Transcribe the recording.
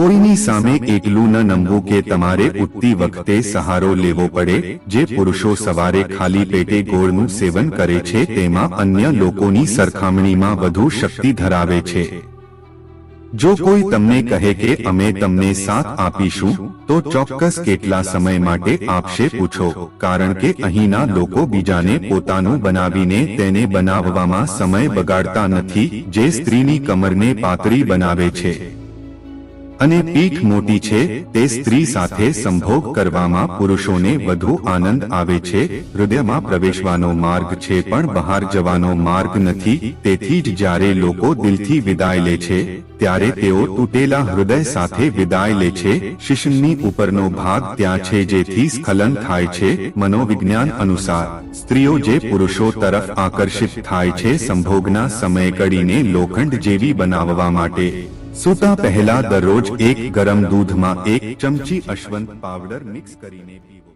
કોઈની સામે એકલું ન નમવું કે તમારે ઉઠતી વખતે સહારો લેવો પડે, જે પુરુષો સવારે ખાલી પેટે ગોળનું સેવન કરે છે, તેમાં અન્ય લોકોની સરખામણીમાં વધુ શક્તિ ધરાવે છે. જો કોઈ તમને કહે કે અમે તમને સાથ આપીશું, તો ચોક્કસ કેટલા સમય માટે આપશે પૂછો, કારણ કે અહીંના લોકો બીજાને પોતાનું બનાવીને તેને બનાવવામાં સમય બગાડતા નથી, જે સ્ત્રીની કમરને પાતળી બનાવે છે. અને પીઠ મોટી છે, તે સ્ત્રી સાથે સંભોગ કરવામાં પુરુષોને વધુ આનંદ આવે છે, હૃદયમાં પ્રવેશવાનો માર્ગ છે, પણ બહાર જવાનો માર્ગ નથી, તેથી જ જ્યારે લોકો દિલથી વિદાય લે છે, ત્યારે તેઓ તૂટેલા હૃદય સાથે વિદાય લે છે, શિશનની ઉપરનો ભાગ ત્યાં છે જેથી સ્ખલન થાય છે, મનોવિજ્ઞાન અનુસાર. સ્ત્રીઓ જે પુરુષો તરફ આકર્ષિત થાય છે, સંભોગના સમય કડીને લોખંડ જેવી બનાવવા માટે. સૂતા પહેલા દરરોજ એક ગરમ દૂધમાં એક ચમચી અશ્વંત પાવડર મિક્સ કરીને પીવો.